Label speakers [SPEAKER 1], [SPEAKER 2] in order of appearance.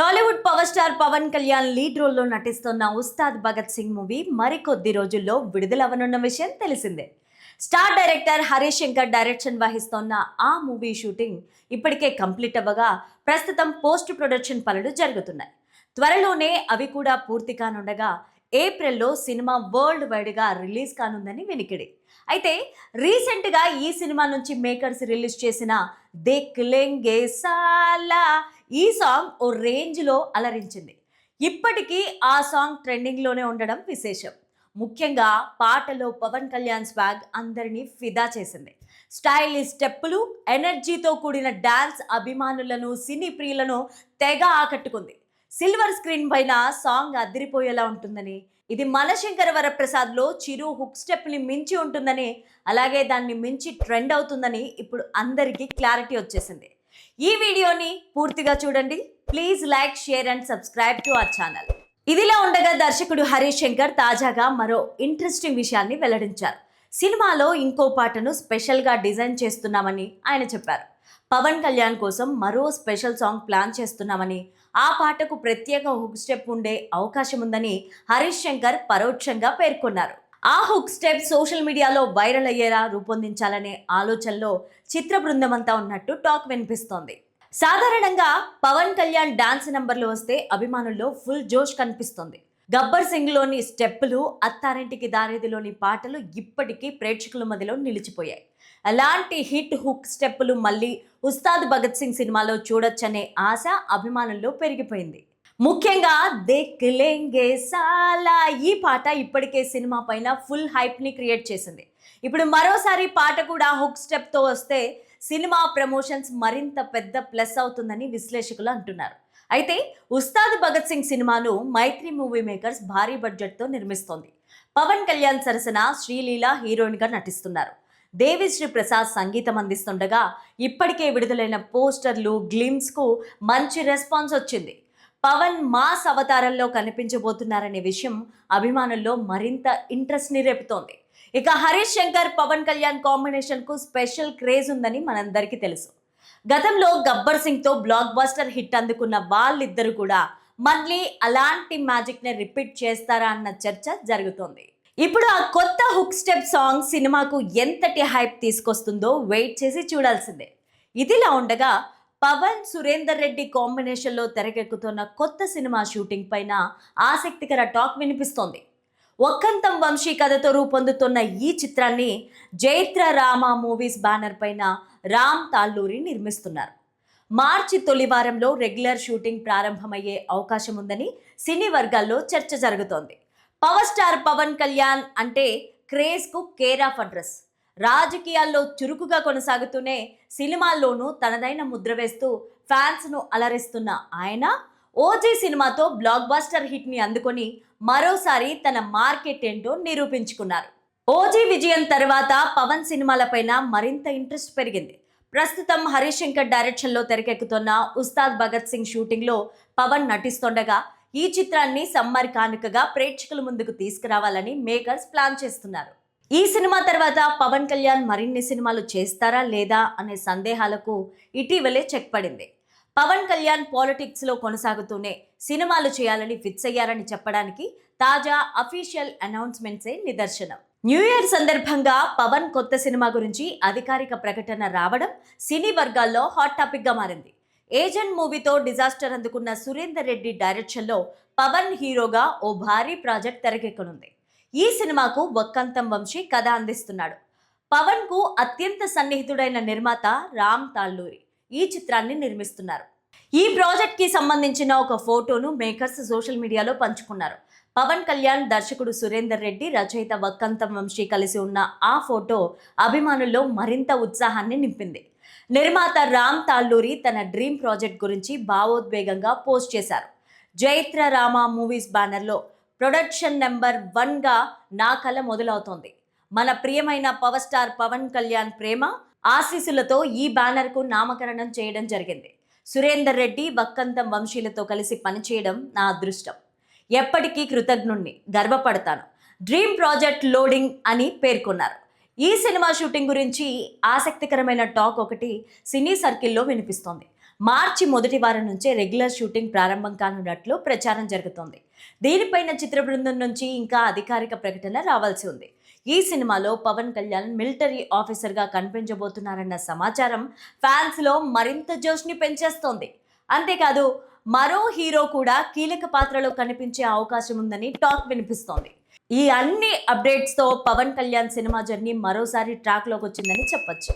[SPEAKER 1] Tollywood power star Pawan Kalyan lead రోల్లో నటిస్తున్న Ustaad Bhagat Singh movie మరికొద్ది రోజుల్లో విడుదలవ్వనున్న విషయం తెలిసిందే. Star director Harish Shankar direction వహిస్తోన్న ఆ మూవీ షూటింగ్ ఇప్పటికే కంప్లీట్ అవ్వగా ప్రస్తుతం పోస్ట్ ప్రొడక్షన్ పనులు జరుగుతున్నాయి. త్వరలోనే అవి కూడా పూర్తి కానుండగా ఏప్రిల్లో సినిమా వరల్డ్ వైడ్గా రిలీజ్ కానుందని వినికిడి. అయితే రీసెంట్గా ఈ సినిమా నుంచి మేకర్స్ రిలీజ్ చేసిన దే లెంగే సాలా ఈ సాంగ్ ఓ రేంజ్లో అలరించింది. ఇప్పటికీ ఆ సాంగ్ ట్రెండింగ్లోనే ఉండడం విశేషం. ముఖ్యంగా పాటలో పవన్ కళ్యాణ్ స్వాగ్ అందరినీ ఫిదా చేసింది. స్టైలిష్ స్టెప్పులు ఎనర్జీతో కూడిన డాన్స్ అభిమానులను సినీ ప్రియులను తెగ ఆకట్టుకుంది. సిల్వర్ స్క్రీన్ పైన సాంగ్ అదిరిపోయేలా ఉంటుందని ఇది మలశంకర వరప్రసాద్లో చిరు హుక్ స్టెప్ని మించి ఉంటుందని అలాగే దాన్ని మించి ట్రెండ్ అవుతుందని ఇప్పుడు అందరికీ క్లారిటీ వచ్చేసింది. ఈ వీడియోని పూర్తిగా చూడండి. Please like share and subscribe to our channel. ఇదిలా ఉండగా దర్శకుడు హరీష్ శంకర్ తాజాగా మరో ఇంట్రెస్టింగ్ విషయాన్ని వెల్లడించారు. సినిమాలో ఇంకో పాటను స్పెషల్గా డిజైన్ చేస్తున్నామని ఆయన చెప్పారు. పవన్ కళ్యాణ్ కోసం మరో స్పెషల్ సాంగ్ ప్లాన్ చేస్తున్నామని ఆ పాటకు ప్రత్యేక హుక్ స్టెప్ ఉండే అవకాశం ఉందని హరీష్ శంకర్ పరోక్షంగా పేర్కొన్నారు. ఆ హుక్ స్టెప్ సోషల్ మీడియాలో వైరల్ అయ్యేలా రూపొందించాలనే ఆలోచనలో చిత్ర బృందమంతా ఉన్నట్టు టాక్ వినిపిస్తోంది. సాధారణంగా పవన్ కళ్యాణ్ డాన్స్ నంబర్లు వస్తే అభిమానుల్లో ఫుల్ జోష్ కనిపిస్తుంది. గబ్బర్ సింగ్లోని స్టెప్పులు అత్తారింటికి దారేదిలోని పాటలు ఇప్పటికీ ప్రేక్షకుల మధ్యలో నిలిచిపోయాయి. అలాంటి హిట్ హుక్ స్టెప్పులు మళ్ళీ ఉస్తాద్ భగత్ సింగ్ సినిమాలో చూడొచ్చనే ఆశ అభిమానుల్లో పెరిగిపోయింది. ముఖ్యంగా దేక్ లేంగే సాలా ఈ పాట ఇప్పటికే సినిమా పైన ఫుల్ హైప్ని క్రియేట్ చేసింది. ఇప్పుడు మరోసారి పాట కూడా హుక్ స్టెప్తో వస్తే సినిమా ప్రమోషన్స్ మరింత పెద్ద ప్లస్ అవుతుందని విశ్లేషకులు అంటున్నారు. అయితే ఉస్తాద్ భగత్ సింగ్ సినిమాను మైత్రి మూవీ మేకర్స్ భారీ బడ్జెట్తో నిర్మిస్తోంది. పవన్ కళ్యాణ్ సరసన శ్రీలీల హీరోయిన్గా నటిస్తున్నారు. దేవిశ్రీ ప్రసాద్ సంగీతం అందిస్తుండగా ఇప్పటికే విడుదలైన పోస్టర్లు గ్లిమ్స్కు మంచి రెస్పాన్స్ వచ్చింది. పవన్ మాస్ అవతారంలో కనిపించబోతున్నారనే విషయం అభిమానుల్లో మరింత ఇంట్రెస్ట్ని రేపుతోంది. ఇక హరీష్ శంకర్ పవన్ కళ్యాణ్ కాంబినేషన్కు స్పెషల్ క్రేజ్ ఉందని మనందరికీ తెలుసు. గతంలో గబ్బర్ సింగ్తో బ్లాక్ బస్టర్ హిట్ అందుకున్న వాళ్ళిద్దరు కూడా మళ్ళీ అలాంటి మ్యాజిక్ని రిపీట్ చేస్తారా అన్న చర్చ జరుగుతోంది. ఇప్పుడు ఆ కొత్త హుక్ స్టెప్ సాంగ్ సినిమాకు ఎంతటి హైప్ తీసుకొస్తుందో వెయిట్ చేసి చూడాల్సిందే. ఇదిలా ఉండగా పవన్ సురేందర్ రెడ్డి కాంబినేషన్లో తెరకెక్కుతున్న కొత్త సినిమా షూటింగ్ పైన ఆసక్తికర టాక్ వినిపిస్తోంది. ఒక్కంతం వంశీ కథతో రూపొందుతున్న ఈ చిత్రాన్ని జైత్ర రామ మూవీస్ బ్యానర్ పైన రామ్ తాళ్ళూరి నిర్మిస్తున్నారు. మార్చి తొలి వారంలో రెగ్యులర్ షూటింగ్ ప్రారంభమయ్యే అవకాశం ఉందని సినీ వర్గాల్లో చర్చ జరుగుతోంది. పవర్ స్టార్ పవన్ కళ్యాణ్ అంటే క్రేజ్కు కేర్ ఆఫ్ అడ్రస్. రాజకీయాల్లో చురుకుగా కొనసాగుతూనే సినిమాల్లోనూ తనదైన ముద్ర వేస్తూ ఫ్యాన్స్ను అలరిస్తున్న ఆయన ఓజీ సినిమాతో బ్లాక్ బాస్టర్ హిట్ని అందుకొని మరోసారి తన మార్కెట్ ఏంటో నిరూపించుకున్నారు. ఓజీ విజయం తర్వాత పవన్ సినిమాలపైన మరింత ఇంట్రెస్ట్ పెరిగింది. ప్రస్తుతం హరీష్ శంకర్ డైరెక్షన్లో తెరకెక్కుతున్న ఉస్తాద్ భగత్ సింగ్ షూటింగ్లో పవన్ నటిస్తుండగా ఈ చిత్రాన్ని సమ్మర్ కానుకగా ప్రేక్షకుల ముందుకు తీసుకురావాలని మేకర్స్ ప్లాన్ చేస్తున్నారు. ఈ సినిమా తర్వాత పవన్ కళ్యాణ్ మరిన్ని సినిమాలు చేస్తారా లేదా అనే సందేహాలకు ఇటీవలే చెక్ పడింది. పవన్ కళ్యాణ్ పాలిటిక్స్లో కొనసాగుతూనే సినిమాలు చేయాలని ఫిక్స్ అయ్యారని చెప్పడానికి తాజా అఫీషియల్ అనౌన్స్మెంట్సే నిదర్శనం. న్యూ ఇయర్ సందర్భంగా పవన్ కొత్త సినిమా గురించి అధికారిక ప్రకటన రావడం సినీ వర్గాల్లో హాట్ టాపిక్గా మారింది. ఏజెంట్ మూవీతో డిజాస్టర్ అందుకున్న సురేందర్ రెడ్డి డైరెక్షన్లో పవన్ హీరోగా ఓ భారీ ప్రాజెక్ట్ తెరకెక్కనుంది. ఈ సినిమాకు వక్కంతం వంశీ కథ అందిస్తున్నాడు. పవన్కు అత్యంత సన్నిహితుడైన నిర్మాత రామ్ తాళ్ళూరి ఈ చిత్రాన్ని నిర్మిస్తున్నారు. ఈ ప్రాజెక్ట్కి సంబంధించిన ఒక ఫోటోను మేకర్స్ సోషల్ మీడియాలో పంచుకున్నారు. పవన్ కళ్యాణ్ దర్శకుడు సురేందర్ రెడ్డి రచయిత వక్కంతం వంశీ కలిసి ఉన్న ఆ ఫోటో అభిమానుల్లో మరింత ఉత్సాహాన్ని నింపింది. నిర్మాత రామ్ తాళ్ళూరి తన డ్రీమ్ ప్రాజెక్ట్ గురించి భావోద్వేగంగా పోస్ట్ చేశారు. జైత్ర రామ మూవీస్ బ్యానర్లో ప్రొడక్షన్ నెంబర్ వన్గా నా కళ మొదలవుతోంది. మన ప్రియమైన పవర్ స్టార్ పవన్ కళ్యాణ్ ప్రేమ ఆశీస్సులతో ఈ బ్యానర్కు నామకరణం చేయడం జరిగింది. సురేందర్ రెడ్డి వక్కంతం వంశీలతో కలిసి పనిచేయడం నా అదృష్టం. ఎప్పటికీ కృతజ్ఞుణ్ణి గర్వపడతాను. డ్రీమ్ ప్రాజెక్ట్ లోడింగ్ అని పేర్కొన్నారు. ఈ సినిమా షూటింగ్ గురించి ఆసక్తికరమైన టాక్ ఒకటి సినీ సర్కిల్లో వినిపిస్తోంది. మార్చి మొదటి వారం నుంచే రెగ్యులర్ షూటింగ్ ప్రారంభం కానున్నట్లు ప్రచారం జరుగుతోంది. దీనిపైన చిత్ర బృందం నుంచి ఇంకా అధికారిక ప్రకటన రావాల్సి ఉంది? ఈ సినిమాలో పవన్ కళ్యాణ్ మిలిటరీ ఆఫీసర్గా కనిపించబోతున్నారన్న సమాచారం ఫ్యాన్స్లో మరింత జోష్ని పెంచేస్తోంది. అంతేకాదు మరో హీరో కూడా కీలక పాత్రలో కనిపించే అవకాశం ఉందని టాక్ వినిపిస్తోంది. ఈ అన్ని అప్డేట్స్తో పవన్ కళ్యాణ్ సినిమా జర్నీ మరోసారి ట్రాక్లోకి వచ్చిందని చెప్పొచ్చు.